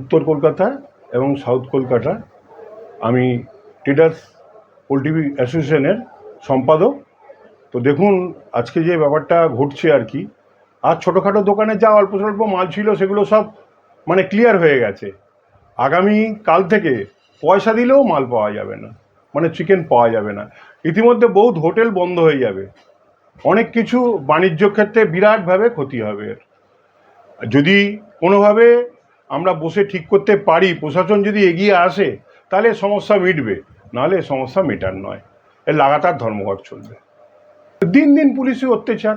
উত্তর কলকাতা এবং সাউথ কলকাতা। আমি ট্রেডার্স পোলট্রি অ্যাসোসিয়েশনের সম্পাদক। তো দেখুন, আজকে যে ব্যাপারটা ঘটছে আর কি, আর ছোটোখাটো দোকানে যা অল্প স্বল্প মাল ছিল সেগুলো সব মানে ক্লিয়ার হয়ে গেছে। আগামী কাল থেকে পয়সা দিলেও মাল পাওয়া যাবে না মানে চিকেন পাওয়া যাবে না। ইতিমধ্যে বহুত হোটেল বন্ধ হয়ে যাবে। অনেক কিছু বাণিজ্য ক্ষেত্রে বিরাটভাবে ক্ষতি হবে। যদি কোনোভাবে আমরা বসে ঠিক করতে পারি, প্রশাসন যদি এগিয়ে আসে, তাহলে সমস্যা মিটবে, নাহলে সমস্যা মেটার নয়। এর লাগাতার ধর্মঘট চলবে। দিন দিন পুলিশি অত্যাচার।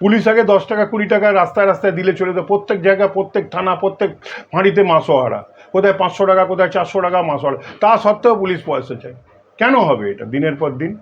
পুলিশ আগে দশ টাকা, কুড়ি টাকা রাস্তায় রাস্তায় দিলে চলে তো প্রত্যেক জায়গায়, প্রত্যেক থানা, প্রত্যেক ফাঁড়িতে মাসোহারা কোথায় পাঁচশো টাকা, কোথায় চারশো টাকা মাসোহারা তা সত্ত্বেও পুলিশ পয়সা চায়। কেন হবে এটা দিনের পর দিন?